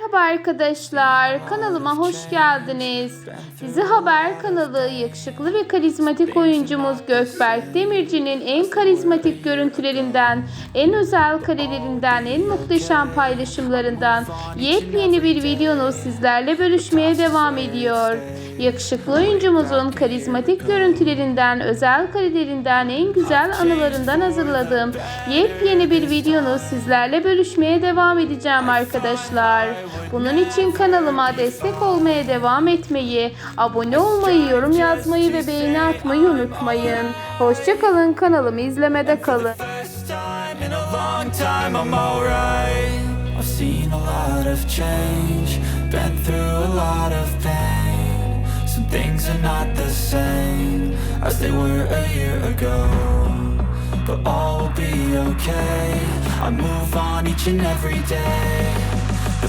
Merhaba arkadaşlar, kanalıma hoş geldiniz. Dizi Haber kanalı yakışıklı ve karizmatik oyuncumuz Gökberk Demirci'nin en karizmatik görüntülerinden, en özel karelerinden, en muhteşem paylaşımlarından yepyeni bir videonu sizlerle bölüşmeye devam ediyor. Yakışıklı oyuncumuzun karizmatik görüntülerinden, özel karelerinden, en güzel anılarından hazırladığım yepyeni bir videonu sizlerle bölüşmeye devam edeceğim arkadaşlar. Bunun için kanalıma destek olmaya devam etmeyi, abone olmayı, yorum yazmayı ve beğeni atmayı unutmayın. Hoşçakalın kanalımı izlemede kalın. Things are not the same As they were a year ago. But all will be okay. I move on each and every day